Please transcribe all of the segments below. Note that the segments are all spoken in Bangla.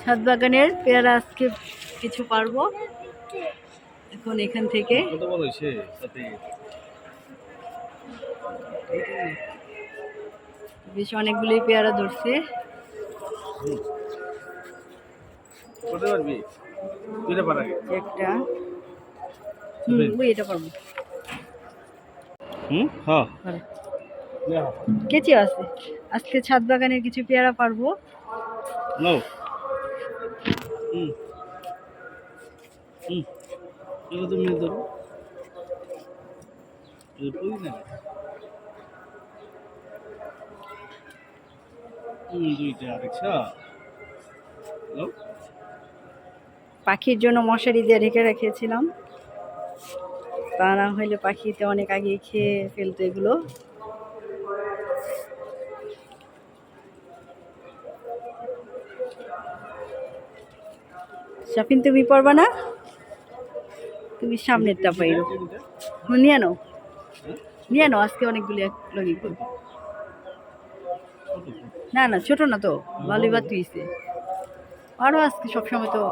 ছাদ বাগানের পেয়ারা আজকে কিছু পারব। এখন এখান থেকে বেশ অনেকগুলোই পেয়ারা ধরছে। একটা। এটা পারব। হুম হ্যাঁ। আছে। আজকে ছাদ বাগানের কিছু পেয়ারা পারব। এগুলো তুমি ধরো না দুইটা আরেকটা হ্যালো পাখির জন্য মশারি দিয়ে ঢেকে রেখেছিলাম তা না হইলে পাখিতে অনেক আগে খেয়ে ফেলতো এগুলো শাফিন তুমি পড়বা না? তুমি সামনেরটা পাইরো নিয়ে নাও। নিয়ে নাও আজকে অনেকগুলি এক লগে না না ছোট না তো ভালোই বাদ তুইছে আরও আজকে সবসময় তো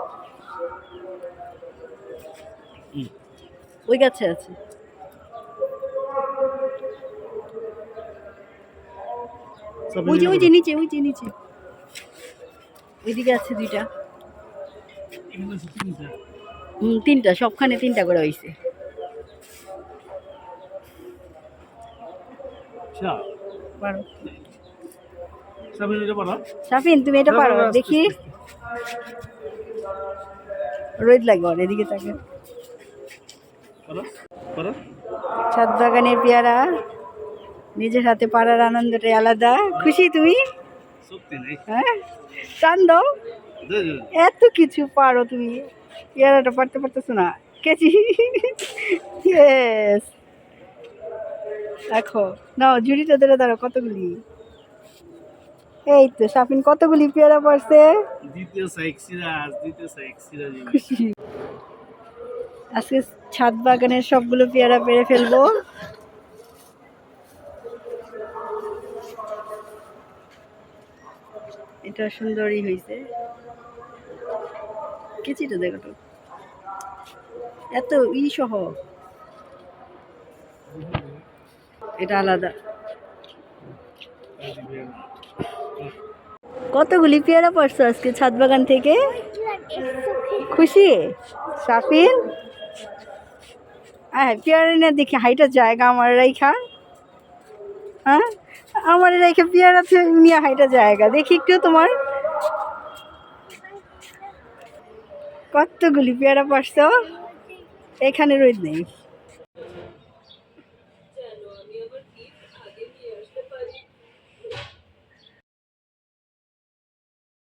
ওই গাছে আছে। ওই যে ওই যে নিচে ওই যে নিচে। ওইদিকে আছে দুইটা। হুম তিনটা সবখানে তিনটা করে হয়েছে আচ্ছা। সাফিন তুমি এটা পারো দেখি। রোদ লাগবে এদিকে পারা? ছাদ বাগানের পেয়ারা নিজের হাতে পাড়ার আনন্দটাই আলাদা। খুশি তুমি? হ্যাঁ? টান দাও। এত কিছু পারো তুমি। পেয়ারাটা পারতে পারতেছো না। কেছি ইয়েস দেখো নাও জুড়িটা ধরে দাঁড়ো কতগুলি? এই তো সাপিন কতগুলি পেয়ারা দ্বিতীয় দ্বিতীয় খুশি। আজকে ছাদ বাগানের সবগুলো পেয়ারা পেরে ফেলব। এটা সুন্দরই হয়েছে দেখো এত ই সহ। এটা আলাদা। কতগুলি পেয়ারা পড়ছো আজকে ছাদ বাগান থেকে? খুশি? সাফিন? হ্যাঁ পেয়ারা না দেখি, হাইটা জায়গা আমার রেখা হ্যাঁ? আমার রেখে পেয়ারা নিয়ে হাইটা জায়গা। দেখি একটু তোমার। কতগুলি পেয়ারা পারছ? এখানে রোদ নেই।